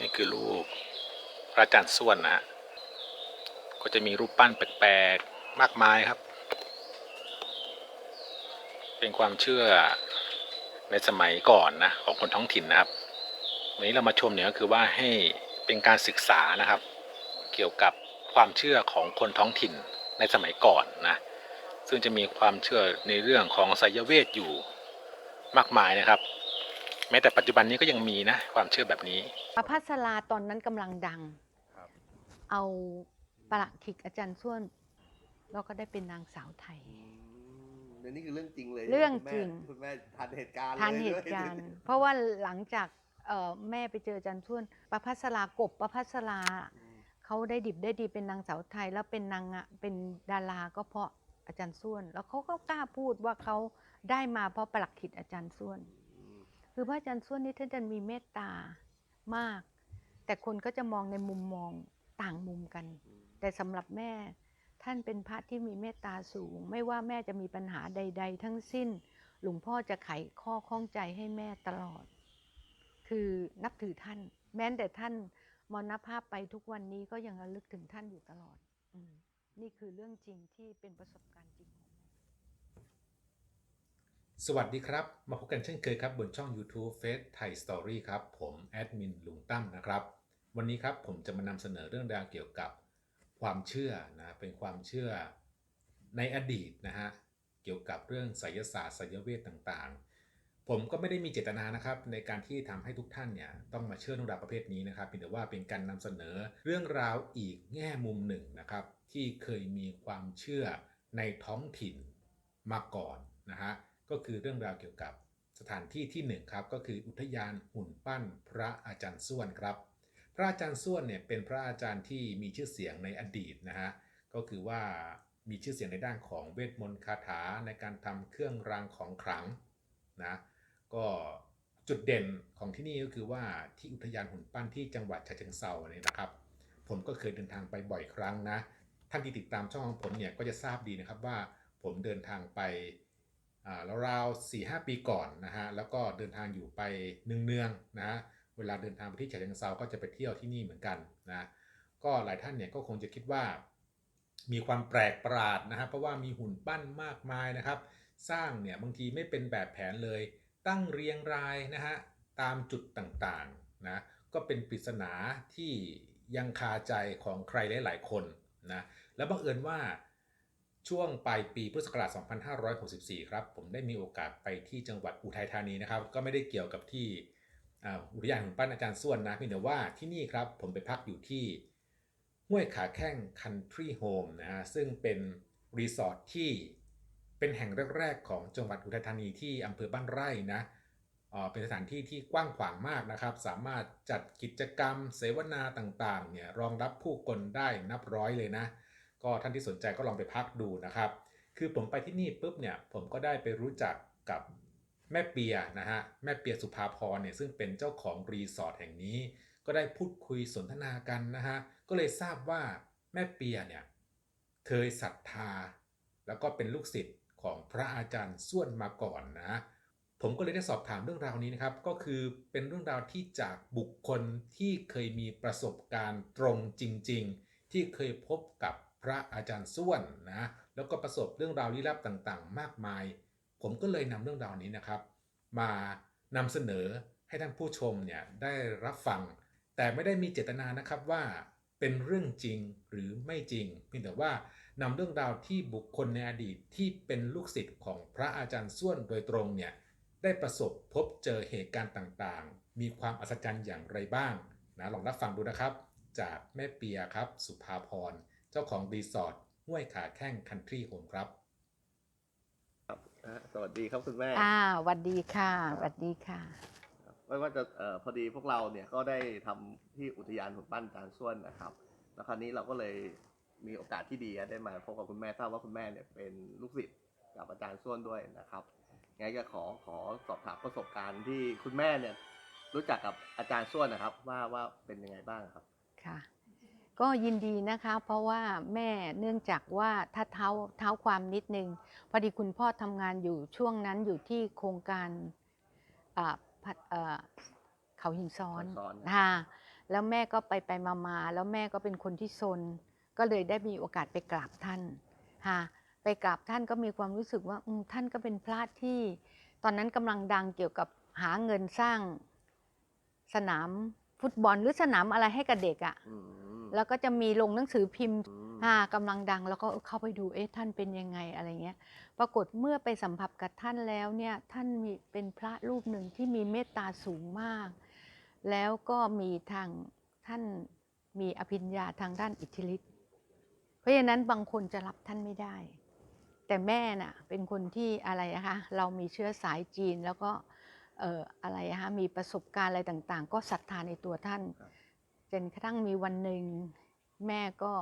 นี่คือรูปพระอาจารย์ส้วนนะฮะก็จะมีรูปปั้นแปลกๆมากมายครับ เป็นความเชื่อในสมัยก่อนนะของคนท้องถิ่นนะครับวันนี้เรามาชมเนี่ยก็คือว่าให้เป็นการศึกษานะครับ เกี่ยวกับความเชื่อของคนท้องถิ่นในสมัยก่อนนะซึ่งจะมีความเชื่อในเรื่องของไสยเวทอยู่มากมายนะครับ แม้แต่ปัจจุบันนี้ก็ยังมีนะความเชื่อแบบนี้ประพัสราตอนนั้นกำลังดังครับเอาประหลัดขิกอาจารย์ส้วน แล้วก็ได้เป็นนางสาวไทยอืมเดี๋ยวนี้คือเรื่องจริงเลยเรื่องคุณแม่จริงคุณแม่ทันเหตุการณ์ทันลยเหด้วยตุการณ์เพราะว่าหลังจากเอ่อแม่ไปเจออาจารย์ส้วนประพัสรากบประพัสราอืมเขาได้ดิบได้ดีเป็นนางสาวไทยแล้วเป็นนางอะเป็นดาราก็เพราะอาจารย์ส้วน แล้วเขาก็กล้าพูดว่าเขาได้มาเพราะประหลักขิดอาจารย์ส้วนอืม คือพระอาจารย์ส้วนนี่ท่านจะมีเมตตามาก แต่คนก็จะมองในมุมมองต่างมุมกันอืมแต่สำหรับแม่ท่านเป็นพระที่มีเมตตาสูง ไม่ว่าแม่จะมีปัญหาใด ๆ ทั้งสิ้น หลวงพ่อจะไขข้อข้องใจให้แม่ตลอด คือนับถือท่าน แม้แต่ท่านมรณภาพไปทุกวันนี้ก็ยังระลึกถึงท่านอยู่ตลอดอมนี่คือเรื่องจริงที่เป็นประสบการณ์จริงของแม่ สวัสดีครับ มาพบกันเช่นเคยครับ บนช่อง YouTube Face Thai Story ครับ ผมแอดมินลุงตั้มนะครับ วันนี้ครับผมจะมานำเสนอเรื่องราวเกี่ยวกับความเชื่อนะเป็นความเชื่อในอดีตนะฮะเกี่ยวกับเรื่องไสยศาสตร์ไสยเวทต่างๆ ผมก็ไม่ได้มีเจตนานะครับ ในการที่ทำให้ทุกท่านเนี่ยต้องมาเชื่อเรื่องราวประเภทนี้นะครับเพียงแต่ว่าเป็นการนำเสนอเรื่องราวอีกแง่มุมหนึ่งนะครับ ที่เคยมีความเชื่อในท้องถิ่นมาก่อนนะฮะ ก็คือเรื่องราวเกี่ยวกับสถานที่ที่หนึ่งครับก็คืออุทยานหุ่นปั้นพระอาจารย์ส้วนครับ พระอาจารย์ส้วนเนี่ยเป็นพระอาจารย์ที่มีชื่อเสียงในอดีตนะฮะก็คือว่ามีชื่อเสียงในด้านของเวทมนต์คาถาในการทำเครื่องรางของขลังนะก็จุดเด่นของที่นี่ก็คือว่าที่อุทยานหุ่นปั้นที่จังหวัดฉะเชิงเซาเนี่ยนะครับ ผมก็เคยเดินทางไปบ่อยครั้งนะท่านที่ติดตามช่องของผมเนี่ยก็จะทราบดีนะครับว่าผมเดินทางไป ราวๆสี่ห้าปีก่อนนะฮะแล้วก็เดินทางอยู่ไปเนืองๆนะฮะเวลาเดินทางไปที่ฉะเชิงเซาก็จะไปเที่ยวที่นี่เหมือนกันนะก็หลายท่านเนี่ยก็คงจะคิดว่า มีความแปลกประหลาดนะฮะเพราะว่ามีหุ่นปั้นมากมายนะครับ สร้างเนี่ยบางทีไม่เป็นแบบแผนเลย ตั้งเรียงรายนะฮะตามจุดต่างๆนะก็เป็นปริศนาที่ยังคาใจของใครหลาย ๆ คนนะแล้วบังเอิญว่า ช่วงปลายปีพุทธศักราช 2564 ครับ ผมได้มีโอกาสไปที่จังหวัดอุทัยธานีนะครับ ก็ไม่ได้เกี่ยวกับที่อุทยานหุ่นปั้นอาจารย์ส้วนนะเพียงแต่ว่าที่นี่ครับ ผมไปพักอยู่ที่ห้วยขาแข้งคันทรีโฮมนะฮะซึ่งเป็นรีสอร์ทที่เป็นแห่งแรกๆของจังหวัดอุทัยธานีที่อำเภอบ้านไร่นะอ่อเป็นสถานที่ที่กว้างขวางมากนะครับ สามารถจัดกิจกรรมเสวนาต่างๆเนี่ยรองรับผู้คนได้นับร้อยเลยนะ ก็ท่านที่สนใจก็ลองไปพักดูนะครับ คือผมไปที่นี่ปุ๊บเนี่ยผมก็ได้ไปรู้จักกับแม่เปียนะฮะแม่เปียสุภาพรเนี่ยซึ่งเป็นเจ้าของรีสอร์ทแห่งนี้ ก็ได้พูดคุยสนทนากันนะฮะก็เลยทราบว่าแม่เปียเนี่ยเคยศรัทธา แล้วก็เป็นลูกศิษย์ของพระอาจารย์ส้วนมาก่อนนะผมก็เลยได้สอบถามเรื่องราวนี้นะครับ ก็คือเป็นเรื่องราวที่จากบุคคลที่เคยมีประสบการณ์ตรงจริง ๆ ที่เคยพบกับ พระอาจารย์ส้วนนะแล้วก็ประสบเรื่องราวลี้ลับต่างๆ มากมาย ผมก็เลยนำเรื่องราวนี้นะครับ มานำเสนอให้ท่านผู้ชมเนี่ยได้รับฟัง แต่ไม่ได้มีเจตนานะครับว่าเป็นเรื่องจริงหรือไม่จริง เพียงแต่ว่านำเรื่องราวที่บุคคลในอดีตที่เป็นลูกศิษย์ของพระอาจารย์ส้วนโดยตรงเนี่ยได้ประสบพบเจอเหตุการณ์ต่างๆ มีความอัศจรรย์อย่างไรบ้างนะลองรับฟังดูนะครับ จากแม่เปียครับ สุภาพร เจ้าของรีสอร์ทห้วยขาแข้งคันทรีโฮมครับ ครับอะสวัสดีครับคุณแม่ อ่าหวัดดีค่ะหวัดดีค่ะ ไม่ว่าจะเอ่อพอดีพวกเราเนี่ยก็ได้ทำที่อุทยานหุ่นปั้นอาจารย์ส้วนนะครับ แล้วคราวนี้เราก็เลยมีโอกาสที่ดีได้มาพบกับคุณแม่ทราบว่าคุณแม่เนี่ยเป็นลูกศิษย์กับอาจารย์ส้วนด้วยนะครับงั้นก็ขอขอสอบถามประสบการณ์ที่คุณแม่เนี่ยรู้จักกับอาจารย์ส้วนนะครับ ว่าว่าเป็นยังไงบ้างครับ ค่ะ ก็ยินดีนะคะ เพราะว่าแม่เนื่องจากว่าถ้าเท้าเท้าความนิดนึงพอดีคุณพ่อทำงานอยู่ช่วงนั้นอยู่ที่โครงการอ่าพัดเอ่อเขาหินซ้อนเขาหินซ้อนนะค่ะแล้วแม่ก็ไปไปมามาแล้วแม่ก็เป็นคนที่ซน ก็เลยได้มีโอกาสไปกราบท่านค่ะไปกราบท่านก็มีความรู้สึกว่าอืมท่านก็เป็นพระที่ ตอนนั้นกำลังดังเกี่ยวกับหาเงินสร้างสนามฟุตบอลหรือสนามอะไรให้กับเด็กอะ่ะอืม แล้วก็จะมีลงหนังสือพิมพ์อืมอ่ากำลังดัง แล้วก็เข้าไปดูเอ๊ะท่านเป็นยังไงอะไรเงี้ย ปรากฏเมื่อไปสัมผัสกับท่านแล้วเนี่ยท่านมีเป็นพระรูปหนึ่งที่มีเมตตาสูงมาก แล้วก็มีทางท่านมีอภิญญาทางด้านอิทธิฤทธิ์เพราะฉะนั้นบางคนจะรับท่านไม่ได้ แต่แม่น่ะเป็นคนที่อะไรนะคะเรามีเชื้อสายจีนแล้วก็เอ่ออะไรนะคะมีประสบการณ์อะไรต่างๆ ก็ศรัทธาในตัวท่านครับ จนกระทั่งมีวันหนึ่ง แม่ก็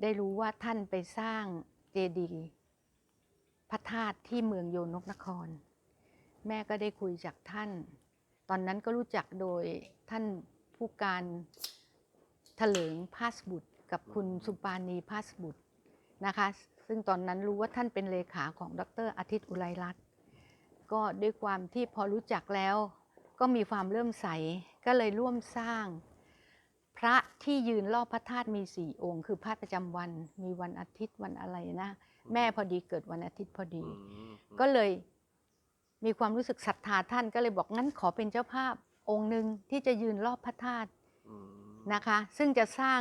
ได้รู้ว่าท่านไปสร้างเจดีย์พระธาตุที่เมืองโยนกนคร แม่ก็ได้คุยจากท่าน ตอนนั้นก็รู้จักโดยท่านผู้การถลิงพาสบุตร กับคุณสุปานีพาสบุตรนะคะ ซึ่งตอนนั้นรู้ว่าท่านเป็นเลขาของดรอาทิตย์อุไรรัตน์ก็ด้วยความที่พอรู้จักแล้ว ก็มีความเริ่มใสก็เลยร่วมสร้าง พระที่ยืนรอบพระธาตุมีสี่องค์ คือพระประจำวันมีวันอาทิตย์วันอะไรนะ แม่พอดีเกิดวันอาทิตย์พอดีอืมก็เลยมีความรู้สึกศรัทธาท่านก็เลยบอกงั้นขอเป็นเจ้าภาพองค์หนึ่งที่จะยืนรอบพระธาตุอืมนะคะ ซึ่งจะสร้าง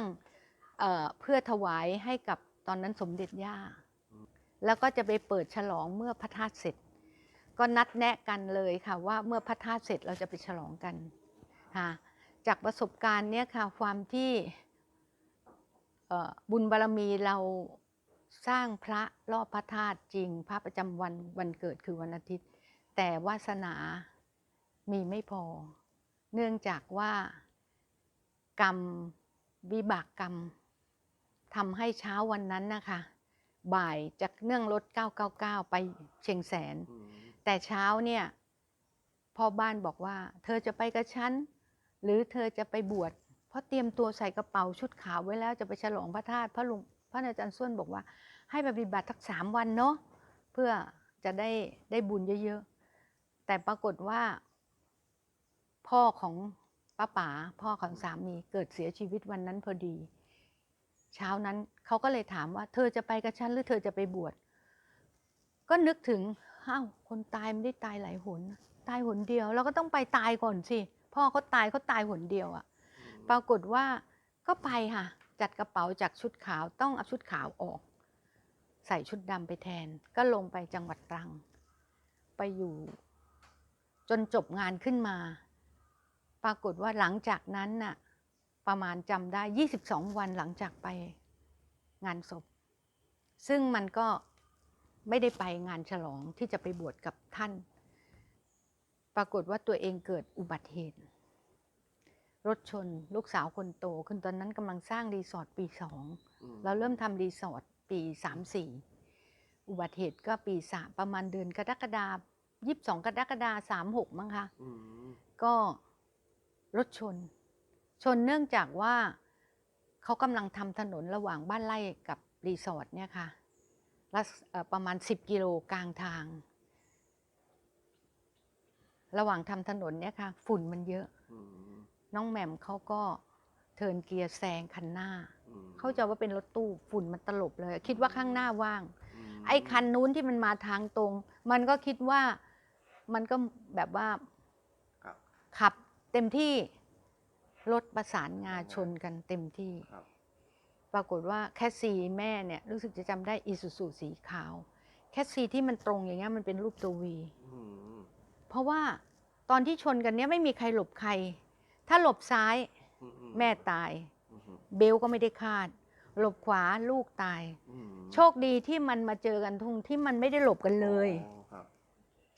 เอ่อเพื่อถวายให้กับตอนนั้นสมเด็จย่า แล้วก็จะไปเปิดฉลองเมื่อพระธาตุเสร็จ ก็นัดแนะกันเลยค่ะว่าเมื่อพระธาตุเสร็จเราจะไปฉลองกันค่ะ จากประสบการณ์เนี้ยค่ะความที่เอ่อบุญบารมีเราสร้างพระรอบพระธาตุจริง พระประจำวันวันเกิดคือวันอาทิตย์ แต่วาสนามีไม่พอ เนื่องจากว่ากรรมวิบากกรรมทำให้เช้าวันนั้นนะคะ บ่ายจากเนื่องรถ 999 ไปเชียงแสนอืมแต่เช้าเนี่ยพ่อบ้านบอกว่า เธอจะไปกับฉัน หรือเธอจะไปบวชเพราะเตรียมตัวใส่กระเป๋าชุดขาวไว้แล้วจะไปฉลองพระธาตุพระลุงพระอาจารย์ส้วนบอกว่า ให้ไปฏิบัติทักสามวันเนาะเพื่อจะได้ได้บุญเยอะๆ แต่ปรากฏว่า พ่อของป้าป๋าพ่อของสามีเกิดเสียชีวิตวันนั้นพอดี เช้านั้นเขาก็เลยถามว่า เธอจะไปกับฉันหรือเธอจะไปบวชก็นึกถึงอ้าวคนตายไม่ได้ตายหลายหน ตายหนเดียวเราก็ต้องไปตายก่อนสิ พ่อเขาตายเขาตายหนเดียวอะ่ะ ปรากฏว่าก็ไปค่ะ จัดกระเป๋าจากชุดขาวต้องเอาชุดขาวออก ใส่ชุดดำไปแทน ก็ลงไปจังหวัดตรัง ไปอยู่ จนจบงานขึ้นมา ปรากฏว่าหลังจากนั้นน่ะ ประมาณจำได้ 22 วันหลังจากไปงานศพ ซึ่งมันก็ไม่ได้ไปงานฉลองที่จะไปบวชกับท่าน ปรากฏว่าตัวเองเกิดอุบัติเหตุ รถชนลูกสาวคนโตคือตอนนั้นกำลังสร้างรีสอร์ทปีสองอืมเราเริ่มทำรีสอร์ทปีสามสี่อุบัติเหตุก็ปีสามประมาณเดือนกรกฎายี่สิบสองกรกฎาสามหกมั้งคะอืมก็รถชน ชนเนื่องจากว่าเขากำลังทำถนนระหว่างบ้านไร่กับรีสอร์ทเนี่ยค่ะและเอ่อประมาณ 10 กิโลกลางทาง ระหว่างทำถนนเนี่ยค่ะ ฝุ่นมันเยอะอืมน้องแหม่มเขาก็เทิร์นเกียร์แซงคันหน้าอืมเขาใจะว่าเป็นรถตู้ฝุ่นมันตลบเลย คิดว่าข้างหน้าว่างมไอ้คันนู้นที่มันมาทางตรง มันก็คิดว่ามันก็แบบว่าครับขับเต็มที่รถประสานงาชนกันเต็มที่ครับปรากฏว่าแคสซีแม่เนี่ยรู้สึกจะจำได้อีซูซูสีขาว แคสซีที่มันตรงอย่างเงี้ยมันเป็นรูปตัววีอืม เพราะว่าตอนที่ชนกันเนี้ยไม่มีใครหลบใคร ถ้าหลบซ้ายอือืแม่ตายอืมอืมเบลก็ไม่ได้คาด หลบขวาลูกตายอืมโชคดีที่มันมาเจอกันทุ่งที่มันไม่ได้หลบกันเลยอ๋อครับ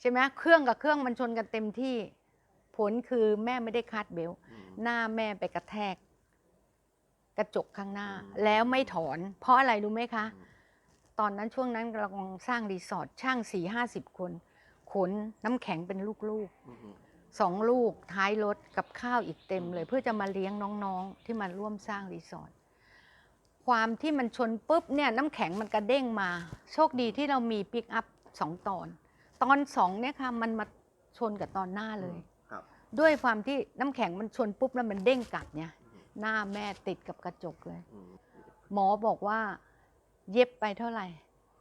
ใช่ไหมเครื่องกับเครื่องมันชนกันเต็มที่ ผลคือแม่ไม่ได้คาดเบลต์อืมหน้าแม่ไปกระแทก กระจกข้างหน้าอืมแล้วไม่ถอน เพราะอะไรรู้ไหมคะอืมตอนนั้นช่วงนั้นเรากำลังสร้างรีสอร์ทช่างสี่ห้าสิบคน ขนน้ำแข็งเป็นลูกอืมอืมๆสองลูกท้ายรถกับข้าวอีกเต็มเลย เพื่อจะมาเลี้ยงน้องๆ ที่มาร่วมสร้างรีสอร์ทความที่มันชนปุ๊บเนี่ยน้ำแข็งมันกระเด้งมา โชคดีที่เรามีปิกอัพสองตอน ตอนสองเนี่ยค่ะมันมาชนกับตอนหน้าเลยครับด้วยความที่น้ำแข็งมันชนปุ๊บแล้วมันเด้งกลับเนี่ย หน้าแม่ติดกับกระจกเลยอืมหมอบอกว่า เย็บไปเท่าไหร่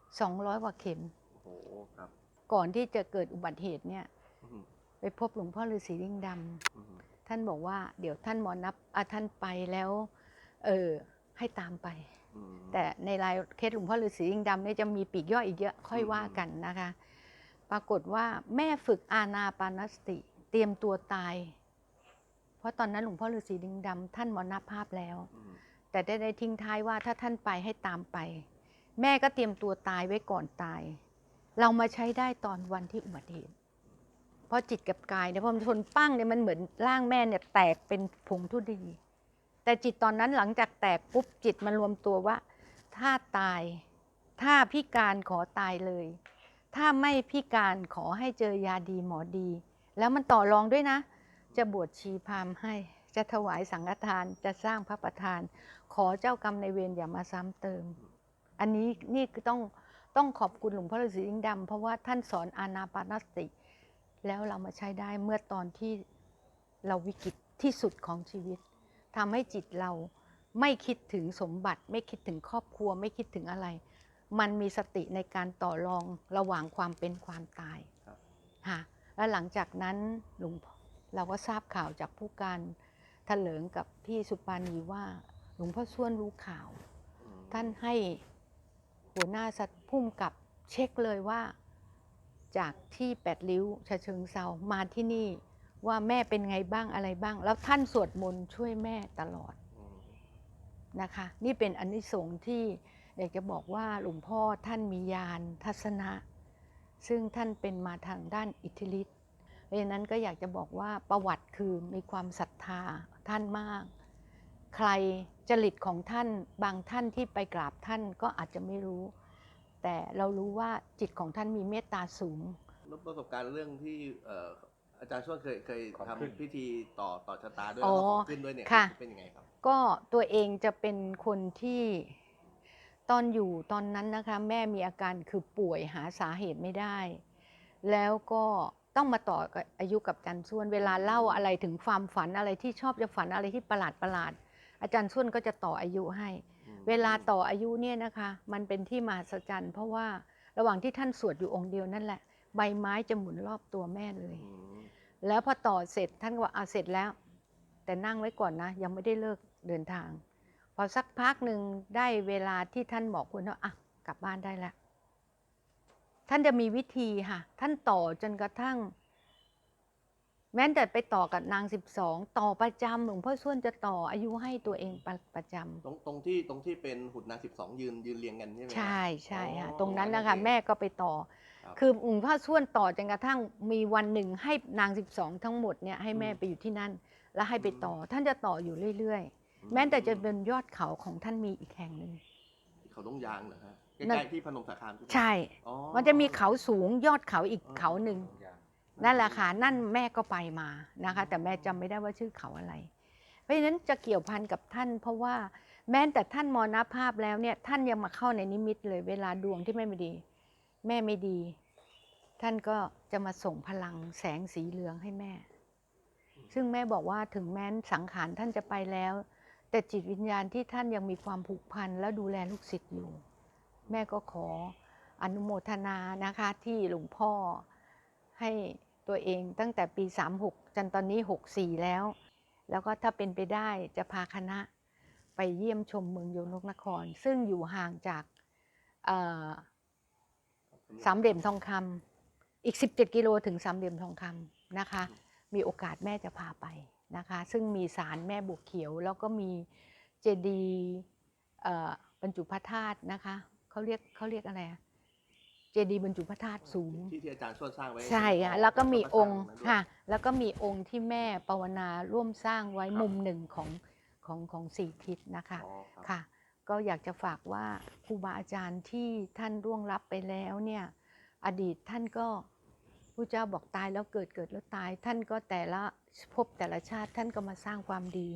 200กว่าเข็มโอ้โหครับ ก่อนที่จะเกิดอุบัติเหตุเนี่ยอืมไปพบหลวงพ่อฤาษีลิงดำอืมท่านบอกว่าเดี๋ยวท่านหมอนับอะท่านไปแล้วเออให้ตามไปอืมแต่ในรายเคสหลวงพ่อฤาษีลิงดำเนี่ยจะมีปีกย่อยอีกเยอะค่อยว่ากันนะคะ ปรากฏว่าแม่ฝึกอาณาปานสติ เตรียมตัวตาย เพราะตอนนั้นหลวงพ่อฤาษีลิงดำท่านมรณภาพแล้วอืมแต่ได้ได้ทิ้งท้ายว่าถ้าท่านไปให้ตามไป แม่ก็เตรียมตัวตายไว้ก่อนตาย เรามาใช้ได้ตอนวันที่อุบัติเหตุเพราะจิตกับกายเนี่ยพอมันชนปั้งเนี่ยมันเหมือนร่างแม่เนี่ยแตกเป็นผงทุดีแต่จิตตอนนั้นหลังจากแตกปุ๊บจิตมันรวมตัวว่า ถ้าตาย ถ้าพิการขอตายเลย ถ้าไม่พิการขอให้เจอยาดีหมอดี แล้วมันต่อรองด้วยนะ จะบวชชีพามให้ จะถวายสังฆทานจะสร้างพระประธาน ขอเจ้ากรรมในเวรอย่ามาซ้ำเติม อันนี้นี่คือต้อง ต้องขอบคุณหลวงพ่อฤาษีลิงดำเพราะว่าท่านสอนอานาปานสติ แล้วเรามาใช้ได้เมื่อตอนที่เราวิกฤตที่สุดของชีวิตทำให้จิตเราไม่คิดถึงสมบัติ ไม่คิดถึงครอบครัว ไม่คิดถึงอะไร มันมีสติในการต่อรองระหว่างความเป็นความตายครับค่ะแล้วหลังจากนั้นหลวงพ่อเราก็ทราบข่าวจากผู้การถลิงกับพี่สุปานีว่าหลวงพ่อส่วนรู้ข่าวอืมท่านให้ หัวหน้าสัตพุ่มกับเช็คเลยว่า จากที่แปดริ้วชะเชิงเซามาที่นี่ว่าแม่เป็นไงบ้างอะไรบ้าง แล้วท่านสวดมนต์ช่วยแม่ตลอดนะคะ นี่เป็นอนนิสงส์ที่อยากจะบอกว่าหลวงพ่อท่านมีญาณทัศนะ ซึ่งท่านเป็นมาทางด้านอิทธิฤทธิ์เพราะนั้นก็อยากจะบอกว่าประวัติคือมีความศรัทธาท่านมาก ใคร จริตของท่านบางท่านที่ไปกราบท่านก็อาจจะไม่รู้ แต่เรารู้ว่าจิตของท่านมีเมตตาสูงแล้วประสบการณ์เรื่องที่เอ่ออาจารย์ช่วงเคยเคยของทำขึ้นพิธีต่อต่อชะตาด้วยอ๋แล้วอก็ของขึ้นด้วยเนี่ยค่ะ เป็นยังไงครับ ก็ตัวเองจะเป็นคนที่ตอนอยู่ตอนนั้นนะคะ แม่มีอาการคือป่วยหาสาเหตุไม่ได้ แล้วก็ต้องมาต่อกับอายุกับอาจารย์ส่วน เวลาเล่าอะไรถึงความฝันอะไรที่ชอบจะฝันอะไรที่ประหลาดประหลาดๆ อาจารย์ส่วนก็จะต่ออายุให้อืมเวลาต่ออายุเนี่ยนะคะ มันเป็นที่มหัศจรรย์ เพราะว่าระหว่างที่ท่านสวดอยู่องค์เดียวนั่นแหละ ใบไม้จะหมุนรอบตัวแม่เลยอืมแล้วพอต่อเสร็จท่านก็ว่าเอาเสร็จแล้ว แต่นั่งไว้ก่อนนะ ยังไม่ได้เลิกเดินทาง พอสักพักหนึ่งได้เวลาที่ท่านบอกคุณว่าอะกลับบ้านได้แล้วท่านจะมีวิธีค่ะ ท่านต่อจนกระทั่ง แม้แต่ไปต่อกับนางสิบสองต่อประจำหลวงพ่อส้วนจะต่ออายุให้ตัวเองประประจำตรงตรงที่ตรงที่เป็นหุ่นนางสิบสองยืนยืนเรียงกันใช่ไหมใช่ใช่ค่ะอ๋อตรงนั้นนะคะโอเแม่ก็ไปต่อรับคือหลวงพ่อส่วนต่อจนกระทั่งมีวันหนึ่งให้นาง12ทั้งหมดเนี่ยให้แม่อืมไปอยู่ที่นั่น แล้วให้ไปต่ออท่านจะต่ออยู่เรื่อยอืๆแม้แต่จะเป็นยอดเขาของท่านมีอีกแห่งหนึ่งเขาต้องยางเหรอฮะใกนั่นล้ๆที่พนมสารคามใช่ไหมใช่อ๋อมันจะมีเขาสูงยอดเขาอีกอ๋อเขาหนึ่ง นั่นแหละค่ะนั่นแม่ก็ไปมานะคะ แต่แม่จำไม่ได้ว่าชื่อเขาอะไร เพราะฉะนั้นจะเกี่ยวพันกับท่าน เพราะว่าแม้แต่ท่านมรณภาพแล้วเนี่ยท่านยังมาเข้าในนิมิตเลย เวลาดวงที่ไม่ดี แม่ไม่ดี ท่านก็จะมาส่งพลังแสงสีเหลืองให้แม่ ซึ่งแม่บอกว่าถึงแม้นสังขารท่านจะไปแล้ว แต่จิตวิญญาณที่ท่านยังมีความผูกพันและดูแลลูกศิษย์อยู่ แม่ก็ขออนุโมทนานะคะที่หลวงพ่อให้ ตัวเองตั้งแต่ปี 36 จนตอนนี้ 64 แล้ว แล้วก็ถ้าเป็นไปได้จะพาคณะไปเยี่ยมชมเมืองโยนกนคร ซึ่งอยู่ห่างจากสามเหลี่ยมทองคำอีก 17 กิโลถึงสามเหลี่ยมทองคำนะคะ มีโอกาสแม่จะพาไปนะคะ ซึ่งมีศาลแม่บุกเขียว แล้วก็มีเจดีย์บรรจุพระธาตุนะคะเขาเรียกเขาเรียกอะไรอะ เจดีย์บรรจุพระธาตุสูง ที่ที่อาจารย์ช่วยสร้างไว้ใช่อ๋ค่ะอแล้วก็มีองค์สร้านั้นด้วยค่ะ แล้วก็มีองค์ที่แม่ปวนาร่วมสร้างไว้ครับมุมหนึ่งของของของสี่ทิศนะคะอ๋อรับค่ะ ก็อยากจะฝากว่าครูบาอาจารย์ที่ท่านร่วงรับไปแล้วเนี่ยอดีตท่านก็พระเจ้าบอกตายแล้วเกิดเกิดแล้วตาย ท่านก็แต่ละภพแต่ละชาติท่านก็มาสร้างความดี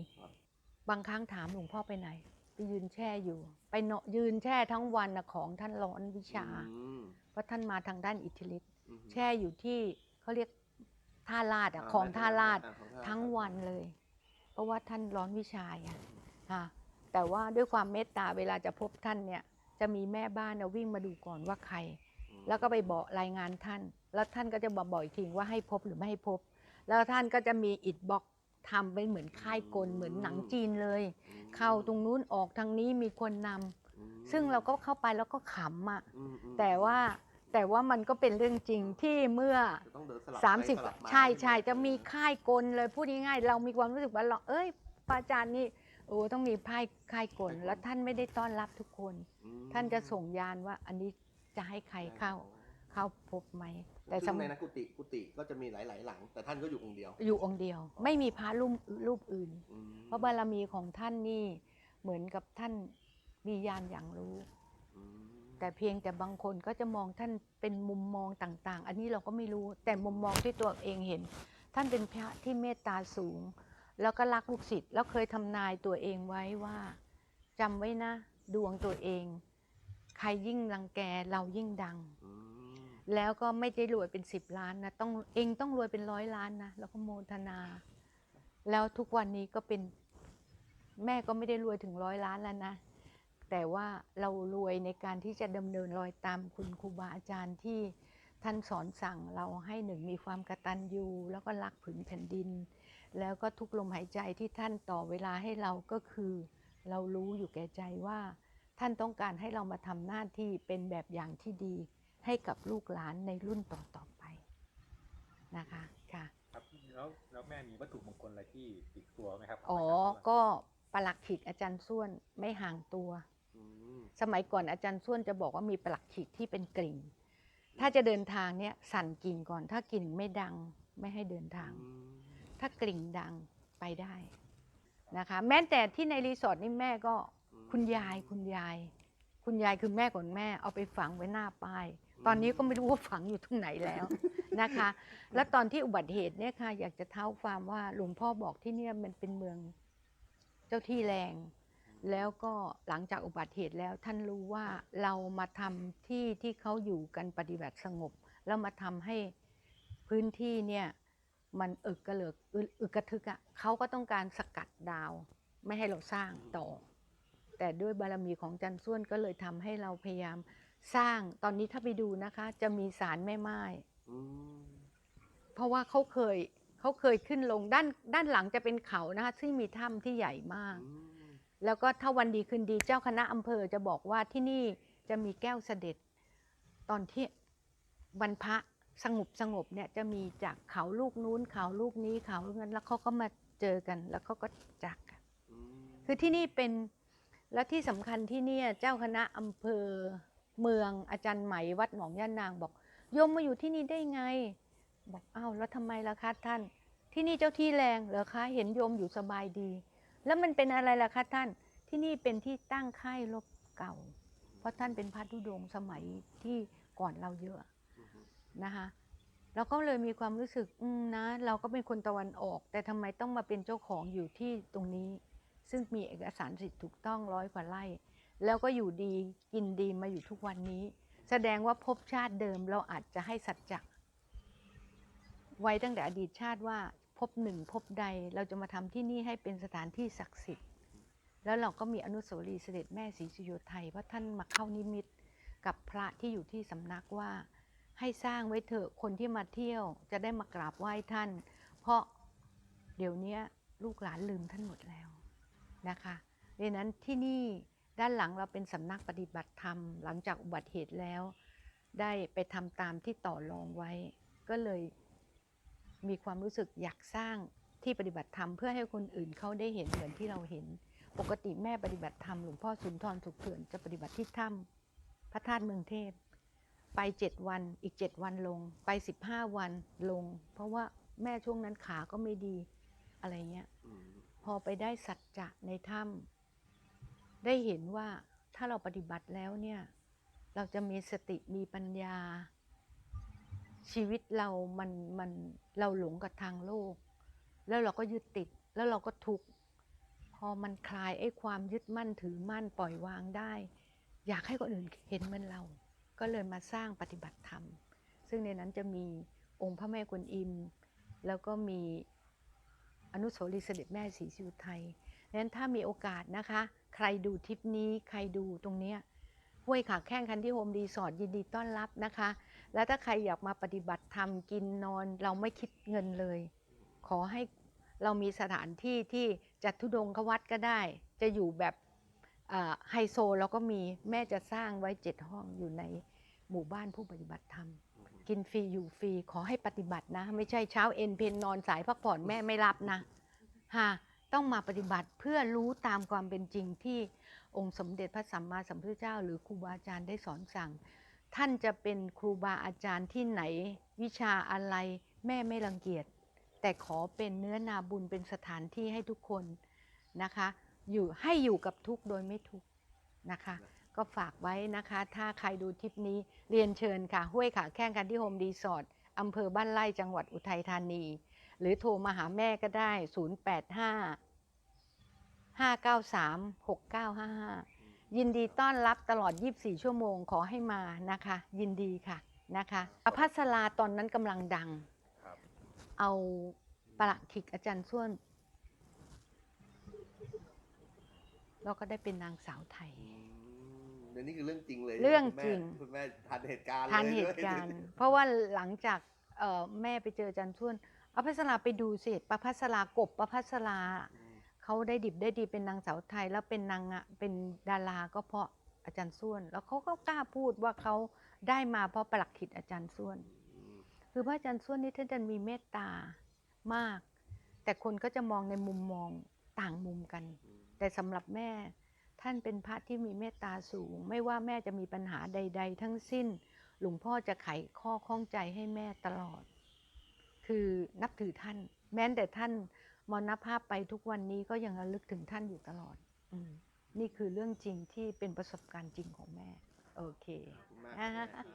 บางครั้งถามหลวงพ่อไปไหนไปยืนแช่อยู่ ไปเนาะยืนแช่ทั้งวันน่ะของท่านร้อนวิชา อืมเพ ราะท่านมาทางด้านอิทธิฤทธิ์อืมแช่อยู่ที่เขาเรียกท่าลาดอะอ่าของท่าลาดอ่ของท่าลาดทั้งวันเลย เพราะว่าท่านร้อนวิชาอะค่ะแต่ว่าด้วยความเมตตาเวลาจะพบท่านเนี่ย จะมีแม่บ้านนะวิ่งมาดูก่อนว่าใครอืมแล้วก็ไปบอกรายงานท่าน แล้วท่านก็จะบอกบอกอีกทีว่าให้พบหรือไม่ให้พบ แล้วท่านก็จะมีอิฐบล็อกทำเป็นเหมือนค่ายกลเหมือนหนังจีนเลยอืมเข้าตรงนู้นออกทางนี้มีคนนำอืมซึ่งเราก็เข้าไปแล้วก็ขำอะอืมอืมแต่ว่า แต่ว่ามันก็เป็นเรื่องจริงที่เมื่อ จะต้องเดินสลับสามไปสิบลับมาใช่ใช่ไหจะมีค่ายกลเลยพูดง่ายๆเรามีความรู้สึกว่าเราเอ้ยพระอาจารย์นี่โอ้ต้องมีค่ายค่ายกล แล้วท่านไม่ได้ต้อนรับทุกคน อืมท่านจะส่งยานว่าอันนี้จะให้ใครเข้าเข้าพบไหม แต่ซึ่งสำในนักกุฏิกุฏิก็จะมีหลาย ๆ หลัง แต่ท่านก็อยู่องค์เดียวอยู่องค์เดียว ไม่มีพระรูปรูปอื่น อืมเพราะบารมีของท่านนี่เหมือนกับท่านมียานอย่างรู้อืม แต่เพียงแต่บางคนก็จะมองท่านเป็นมุมมองต่างๆ อันนี้เราก็ไม่รู้แต่มุมมองที่ตัวเองเห็น ท่านเป็นพระที่เมตตาสูง แล้วก็รักลูกศิษย์แล้วเคยทำนายตัวเองไว้ว่าจำไว้นะ ดวงตัวเอง ใครยิ่งรังแกเรายิ่งดังอืมแล้วก็ไม่ได้รวยเป็นสิบล้านนะต้องเองต้องรวยเป็นร้อยล้านนะแล้วก็โมทนา แล้วทุกวันนี้ก็เป็นแม่ก็ไม่ได้รวยถึงร้อยล้านแล้วนะ แต่ว่าเรารวยในการที่จะดำเนินรอยตามคุณครูบาอาจารย์ที่ท่านสอนสั่งเราให้หนึ่งมีความกตัญญูแล้วก็รักผืนแผ่นดิน แล้วก็ทุกลมหายใจที่ท่านต่อเวลาให้เราก็คือ เรารู้อยู่แก่ใจว่า ท่านต้องการให้เรามาทำหน้าที่เป็นแบบอย่างที่ดี ให้กับลูกหลานในรุ่นต่อๆไปนะคะค่ะครับแล้วแล้วแม่มีวัตถุมงคลอะไรที่ติดตัวไหมครับอ๋อาจารย์ด้วยก็ประหลักขิกอาจารย์ส้วนไม่ห่างตัวอืม สมัยก่อนอาจารย์ส้วนจะบอกว่ามีประลักขิกที่เป็นกลิ่งถ้าจะเดินทางเนี่ยสั่นกิ่งก่อน ถ้ากิ่งไม่ดังไม่ให้เดินทาง ถ้ากลิ่งดังไปได้นะคะ แม้แต่ที่ในรีสอร์ทนี่แม่ก็คุณยายคุณยาย คุณยายคือแม่ของแม่เอาไปฝังไว้หน้าป้าย ตอนนี้ก็ไม่รู้ว่าฝังอยู่ตรงไหนแล้วนะคะ แล้วตอนที่อุบัติเหตุเนี่ยค่ะอยากจะเท้าความว่าหลวงพ่อบอกที่เนี่ยมันเป็นเมือง เจ้าที่แรง แล้วก็หลังจากอุบัติเหตุแล้วท่านรู้ว่าเรามาทำที่ที่เขาอยู่กันปฏิบัติสงบ แล้วมาทำให้พื้นที่เนี่ยมันอึกกระเหลิกอึอึกกระทึกอะ่ะเขาก็ต้องการสกัดดาว ไม่ให้เราสร้างต่อ แต่ด้วยบารมีของจันส้วนก็เลยทำให้เราพยายามสร้างตอนนี้ถ้าไปดูนะคะ จะมีสารแม่ไม้อืมเพราะว่าเขาเคยเขาเคยขึ้นลงด้านด้านหลังจะเป็นเขานะคะซึ่งมีถ้ำที่ใหญ่มากอืม แล้วก็ถ้าวันดีคืนดีเจ้าคณะอำเภอจะบอกว่าที่นี่จะมีแก้วเสด็จ ตอนที่วันพระสงบสงบเนี่ยจะมีจากเขาลูกนู้นเขาลูกนี้เขาลูกนั้นแล้วเขาก็มาเจอกัน แล้วเขาก็จากกันคือที่นี่เป็นแล้วที่สำคัญที่เนี่ยเจ้าคณะอำเภอเมืองอาจารย์ไหมวัดหนองย่านางบอกโยมมาอยู่ที่นี่ได้ไง บอกอ้าวแล้วทำไมล่ะคะท่าน ที่นี่เจ้าที่แรงเหรอคะเห็นโยมอยู่สบายดี แล้วมันเป็นอะไรล่ะคะท่าน ที่นี่เป็นที่ตั้งค่ายรบเก่า เพราะท่านเป็นพระธุดงค์สมัยที่ก่อนเราเยอะนะคะเราก็เลยมีความรู้สึกอืมนะ เราก็เป็นคนตะวันออก แต่ทำไมต้องมาเป็นเจ้าของอยู่ที่ตรงนี้ ซึ่งมีเอกสารสิทธิ์ถูกต้องร้อยกว่าไร่ แล้วก็อยู่ดีกินดีมาอยู่ทุกวันนี้ แสดงว่าภพชาติเดิมเราอาจจะให้สัจจะไว้ตั้งแต่อดีตชาติว่า ภพหนึ่งภพใดเราจะมาทำที่นี่ให้เป็นสถานที่ศักดิ์สิทธิ์ แล้วเราก็มีอนุสาวรีย์เสด็จแม่ศรีสุโยไทยเพราะท่านมาเข้านิมิตกับพระที่อยู่ที่สำนักว่า ให้สร้างไว้เถอะคนที่มาเที่ยวจะได้มากราบไหว้ท่าน เพราะเดี๋ยวนี้ลูกหลานลืมท่านหมดแล้วนะคะดังนั้นที่นี่ด้านหลังเราเป็นสำนักปฏิบัติธรรม หลังจากอุบัติเหตุแล้ว ได้ไปทำตามที่ต่อรองไว้ ก็เลย มีความรู้สึกอยากสร้างที่ปฏิบัติธรรมเพื่อให้คนอื่นเขาได้เห็นเหมือนที่เราเห็น ปกติแม่ปฏิบัติธรรมหลวงพ่อสุนทรสุขเถื่อนจะปฏิบัติที่ถ้ำพระธาตุเมืองเทพ ไปเจ็ดวันอีกเจ็ดวันลง ไปสิบห้าวันลง เพราะว่าแม่ช่วงนั้นขาก็ไม่ดีอะไรเงี้ยพอไปได้สัจจะในถ้ำได้เห็นว่าถ้าเราปฏิบัติแล้วเนี่ย เราจะมีสติมีปัญญา ชีวิตเรามันมันเราหลงกับทางโลก แล้วเราก็ยึดติดแล้วเราก็ทุกข์พอมันคลายไอ้ความยึดมั่นถือมั่นปล่อยวางได้ อยากให้คนอื่นเห็นเหมือนเรา ก็เลยมาสร้างปฏิบัติธรรม ซึ่งในนั้นจะมีองค์พระแม่กวนอิม แล้วก็มีอนุสาวรีย์เสด็จแม่ศรีสุไทยนั้นถ้ามีโอกาสนะคะ ใครดูทริปนี้ใครดูตรงเนี้ยห้วยขาแข้งคันที่โฮมรีสอร์ทยินดีต้อนรับนะคะ แล้วถ้าใครอยากมาปฏิบัติธรรมกินนอน เราไม่คิดเงินเลย ขอให้เรามีสถานที่ที่จัดทุดงควัดก็ได้ จะอยู่แบบไฮโซเราก็มีแม่จะสร้างไว้เจ็ดห้องอยู่ในหมู่บ้านผู้ปฏิบัติธรรม กินฟรีอยู่ฟรีขอให้ปฏิบัตินะ ไม่ใช่เช้าเอ็นเพนนอนสายพักผ่อนแม่ไม่รับนะฮะต้องมาปฏิบัติเพื่อรู้ตามความเป็นจริงที่องค์สมเด็จพระสัมมาสัมพุทธเจ้า หรือครูบาอาจารย์ได้สอนสั่ง ท่านจะเป็นครูบาอาจารย์ที่ไหน วิชาอะไรแม่ไม่รังเกียจ แต่ขอเป็นเนื้อนาบุญเป็นสถานที่ให้ทุกคนนะคะ อยู่ให้อยู่กับทุกโดยไม่ทุกนะคะ ก็ฝากไว้นะคะ ถ้าใครดูทริปนี้เรียนเชิญค่ะ ห้วยขาแข้งกันที่โฮมรีสอร์ทอำเภอบ้านไร่จังหวัดอุทัยธานี หรือโทรมาหาแม่ก็ได้ 085 593 6955 ยินดีต้อนรับตลอด 24 ชั่วโมงขอให้มานะคะ ยินดีค่ะนะคะประพัสราตอนนั้นกำลังดังครับเอาประหลัดขิกอาจารย์ส้วน แล้วก็ได้เป็นนางสาวไทยอืมเดี๋ยวนี้คือเรื่องจริงเลยเรื่องคุณแม่จริงคุณแม่ทันเหตุการณ์ทันลยเหตุการณ์ เพราะว่าหลังจากเอ่อแม่ไปเจออาจารย์ส้วนเอาพัสราไปดูสิประพัสรากบประพัสราอืม เขาได้ดิบได้ดีเป็นนางสาวไทย แล้วเป็นนางอะเป็นดาราก็เพราะอาจารย์ส้วน แล้วเขาก็กล้าพูดว่าเขาได้มาเพราะประหลักขิดอาจารย์ส้วนอืมคือพระอาจารย์ส้วนนี่ท่านจะมีเมตตามาก แต่คนก็จะมองในมุมมองต่างมุมกันอืมแต่สำหรับแม่ท่านเป็นพระที่มีเมตตาสูง ไม่ว่าแม่จะมีปัญหาใด ๆ ทั้งสิ้น หลวงพ่อจะไขข้อข้องใจให้แม่ตลอด คือนับถือท่าน แม้แต่ท่าน มรณภาพไปทุกวันนี้ก็ยังระลึกถึงท่านอยู่ตลอดอมนี่คือเรื่องจริงที่เป็นประสบการณ์จริงของแม่ โอเค ขอบคุณมากอ่าครับ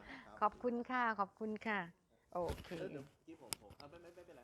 ขอบคุณค่ะ ขอบคุณค่ะ โอเคเออเดี๋ยวที่ผมผมเอาไม่ไม่ไม่เป็นไรไม่ไม่ไม่